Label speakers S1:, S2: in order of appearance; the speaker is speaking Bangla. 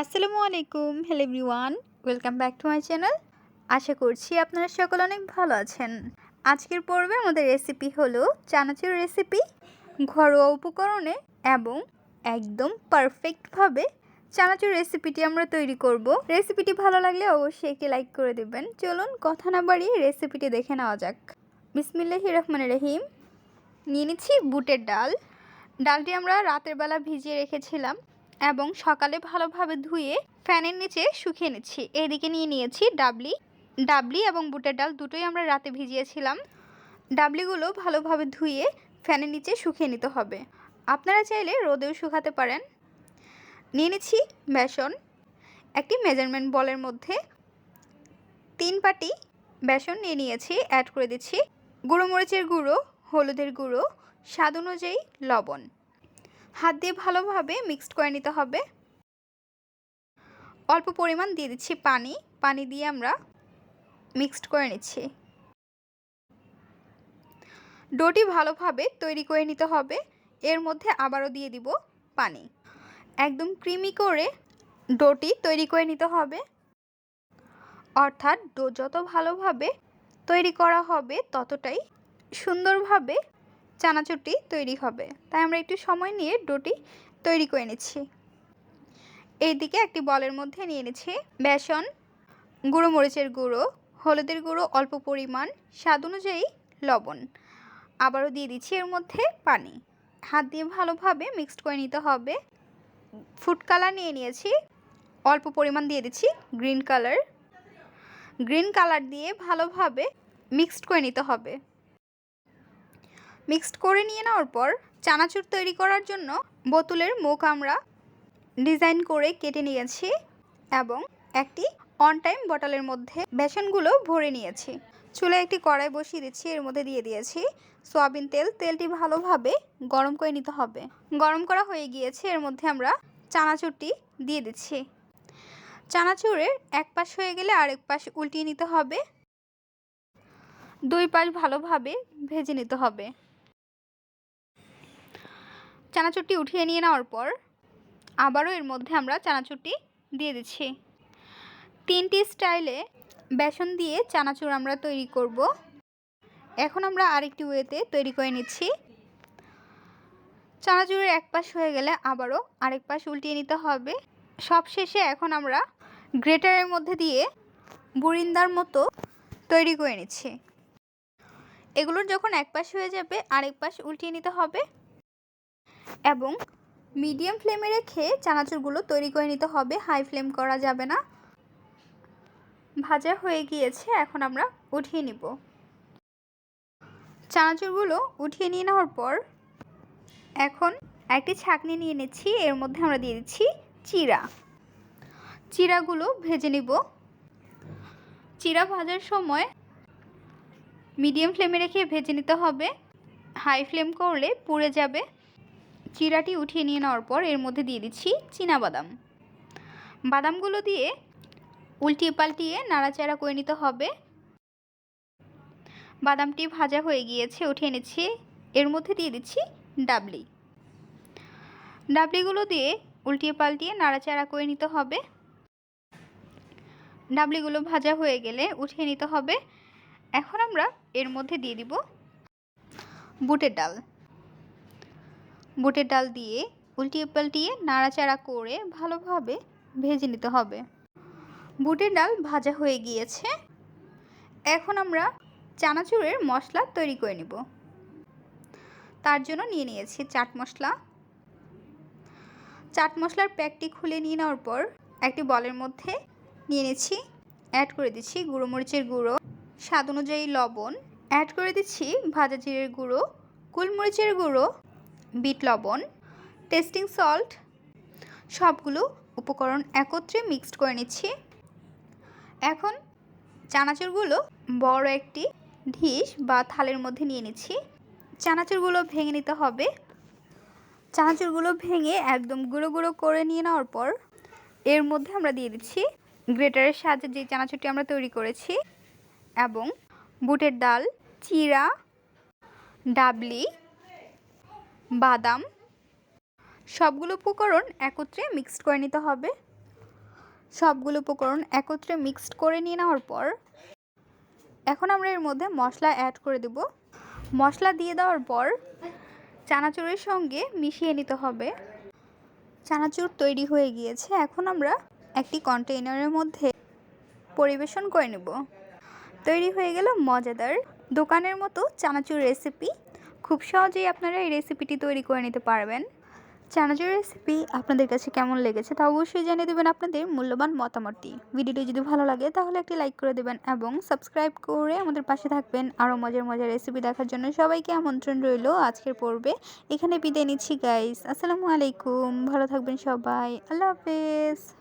S1: আসসালামু আলাইকুম hello everyone welcome back to my channel আশা করছি আপনারা সকল অনেক ভালো আছেন। আজকের পর্বে আমাদের রেসিপি হলো চানাচুর রেসিপি ঘরোয়া উপকরণে এবং একদম পারফেক্টভাবে চানাচুর রেসিপিটি আমরা তৈরি করব। রেসিপিটি ভালো লাগলে অবশ্যই একটি লাইক করে দেবেন। চলুন কথা না বাড়িয়ে রেসিপিটি দেখে নেওয়া যাক। বিসমিল্লাহি রহমান রহিম। নিয়ে নিচ্ছি বুটের ডাল। ডালটি আমরা রাতের বেলা ভিজিয়ে রেখেছিলাম। এবং সকালে ভালোভাবে ধুয়ে ফ্যানের নিচে শুকিয়ে নিচ্ছি। এদিকে নিয়ে নিয়েছি ডাবলি। ডাবলি এবং বুটের ডাল দুটোই আমরা রাতে ভিজিয়েছিলাম। ডাবলিগুলো ভালোভাবে ধুয়ে ফ্যানের নিচে শুকিয়ে নিতে হবে। আপনারা চাইলে রোদেও শুকাতে পারেন। নিয়ে নিচ্ছি বেসন। একটি মেজারমেন্ট বলের মধ্যে তিন পাটি বেসন নিয়ে নিয়েছি অ্যাড করে দিচ্ছি। গুঁড়ো মরিচের গুঁড়ো, হলুদের গুঁড়ো, স্বাদ অনুযায়ী লবণ। হাত দিয়ে ভালোভাবে মিক্সড করে নিতে হবে। অল্প পরিমাণ দিয়ে দিচ্ছি পানি। পানি দিয়ে আমরা মিক্সড করে নিচ্ছি। ডোটি ভালোভাবে তৈরি করে নিতে হবে। এর মধ্যে আবারও দিয়ে দিব পানি। একদম ক্রিমি করে ডোটি তৈরি করে নিতে হবে। অর্থাৎ ডো যত ভালোভাবে তৈরি করা হবে, ততটাই সুন্দরভাবে চানাচুরটি তৈরি হবে। তাই আমরা একটু সময় নিয়ে ডোটি তৈরি করে নিচ্ছি। এইদিকে একটি বলের মধ্যে নিয়ে নিচ্ছি বেসন, গুঁড়ো মরিচের গুঁড়ো, হলুদের গুঁড়ো, অল্প পরিমাণ, স্বাদ অনুযায়ী লবণ। আবারও দিয়ে দিচ্ছি এর মধ্যে পানি। হাত দিয়ে ভালোভাবে মিক্সড করে নিতে হবে। ফুড কালার নিয়ে নিয়েছি, অল্প পরিমাণ দিয়ে দিচ্ছি গ্রিন কালার। গ্রিন কালার দিয়ে ভালোভাবে মিক্সড করে নিতে হবে। মিক্সড করে নিয়ে নেওয়ার পর চানাচুর তৈরি করার জন্য বোতলের মুখ আমরা ডিজাইন করে কেটে নিয়েছি এবং একটি অন টাইম বটলের মধ্যে বেসনগুলো ভরে নিয়েছি। চুলে একটি কড়াই বসিয়ে দিচ্ছি, এর মধ্যে দিয়ে দিয়েছি সয়াবিন তেল। তেলটি ভালোভাবে গরম করে নিতে হবে। গরম করা হয়ে গিয়েছে, এর মধ্যে আমরা চানাচুরটি দিয়ে দিচ্ছি। চানাচুরের এক পাশ হয়ে গেলে আরেক পাশ উল্টিয়ে নিতে হবে। দুই পাশ ভালোভাবে ভেজে নিতে হবে। চানাচুরটি উঠিয়ে নিয়ে নেওয়ার পর আবারও এর মধ্যে আমরা চানাচুরটি দিয়ে দিচ্ছি। তিনটি স্টাইলে বেসন দিয়ে চানাচুর আমরা তৈরি করব। এখন আমরা আরেকটি ওয়েতে তৈরি করে নিচ্ছি। চানাচুরের এক পাশ হয়ে গেলে আবারও আরেক পাশ উল্টিয়ে নিতে হবে। সব শেষে এখন আমরা গ্রেটারের মধ্যে দিয়ে বুরিন্দার মতো তৈরি করে নিচ্ছি। এগুলোর যখন এক পাশ হয়ে যাবে, আরেক পাশ উল্টিয়ে নিতে হবে। এবং মিডিয়াম ফ্লেমে রেখে চানাচুরগুলো তৈরি করে নিতে হবে। হাই ফ্লেম করা যাবে না। ভাজা হয়ে গিয়েছে, এখন আমরা উঠিয়ে নিব। চানাচুরগুলো উঠিয়ে নিয়ে নেওয়ার পর এখন একটি ছাকনি নিয়ে নিচ্ছি। এর মধ্যে আমরা দিয়ে দিচ্ছি চিরা। চিরাগুলো ভেজে নিব। চিরা ভাজার সময় মিডিয়াম ফ্লেমে রেখে ভেজে নিতে হবে। হাই ফ্লেম করলে পুড়ে যাবে। চিরাটি উঠিয়ে নিয়ে নেওয়ার পর এর মধ্যে দিয়ে দিচ্ছি বাদাম। বাদামগুলো দিয়ে উল্টিয়ে পাল্টিয়ে নাড়াচাড়া করে নিতে হবে। বাদামটি ভাজা হয়ে গিয়েছে, উঠিয়ে নিচ্ছি। এর মধ্যে দিয়ে দিচ্ছি ডাবলি। ডাবলিগুলো দিয়ে উল্টিয়ে পাল্টিয়ে নাড়াচাড়া করে নিতে হবে। ডাবলিগুলো ভাজা হয়ে গেলে উঠিয়ে নিতে হবে। এখন আমরা এর মধ্যে দিয়ে দিব বুটের ডাল। বুটের ডাল দিয়ে উল্টিয়ে পাল্টিয়ে নাড়াচাড়া করে ভালোভাবে ভেজে নিতে হবে। বুটের ডাল ভাজা হয়ে গিয়েছে। এখন আমরা চানাচুরের মশলা তৈরি করে নিব। তার জন্য নিয়ে নিয়েছি চাট মশলা। চাট মশলার প্যাকটি খুলে নিয়ে নেওয়ার পর একটি বলের মধ্যে নিয়ে নিচ্ছি অ্যাড করে দিচ্ছি গুঁড়ো মরিচের গুঁড়ো, স্বাদ অনুযায়ী লবণ অ্যাড করে দিচ্ছি ভাজা জিরের গুঁড়ো, কুলমরিচের গুঁড়ো বিট লবণ, টেস্টিং সল্ট, সবগুলো উপকরণ একত্রে মিক্সড করে নিচ্ছি। এখন চানাচুরগুলো বড় একটি ঢিস বা থালের মধ্যে নিয়ে নিচ্ছি। চানাচুরগুলো ভেঙে নিতে হবে। চানাচুরগুলো ভেঙে একদম গুঁড়ো গুঁড়ো করে নিয়ে নেওয়ার পর এর মধ্যে আমরা দিয়ে দিচ্ছি গ্রেটারের সাহায্যে যে চানাচুরটি আমরা তৈরি করেছি এবং বুটের ডাল, চিরা, ডাবলি বাদাম। সবগুলো উপকরণ একত্রে মিক্সড করে নিতে হবে। সবগুলো উপকরণ একত্রে মিক্সড করে নিয়ে নেওয়ার পর এখন আমরা এর মধ্যে মশলা অ্যাড করে দেব। মশলা দিয়ে দেওয়ার পর চানাচুরের সঙ্গে মিশিয়ে নিতে হবে। চানাচুর তৈরি হয়ে গিয়েছে। এখন আমরা একটি কন্টেইনারের মধ্যে পরিবেশন করে নেব। তৈরি হয়ে গেল মজাদার দোকানের মতো চানাচুর রেসিপি খুব সহজেই আপনারা এই রেসিপিটি তৈরি করে নিতে পারবেন। চানাচুর রেসিপি আপনাদের কাছে কেমন লেগেছে তা অবশ্যই জানিয়ে দেবেন আপনাদের মূল্যবান মতামতটি। ভিডিওটি যদি ভালো লাগে, তাহলে একটি লাইক করে দেবেন এবং সাবস্ক্রাইব করে আমাদের পাশে থাকবেন। আরও মজার মজার রেসিপি দেখার জন্য সবাইকে আমন্ত্রণ রইল আজকের পর্বে। এখানে বিদায় নিচ্ছি গাইস আসসালামু আলাইকুম। ভালো থাকবেন সবাই। আল্লাহ হাফেজ।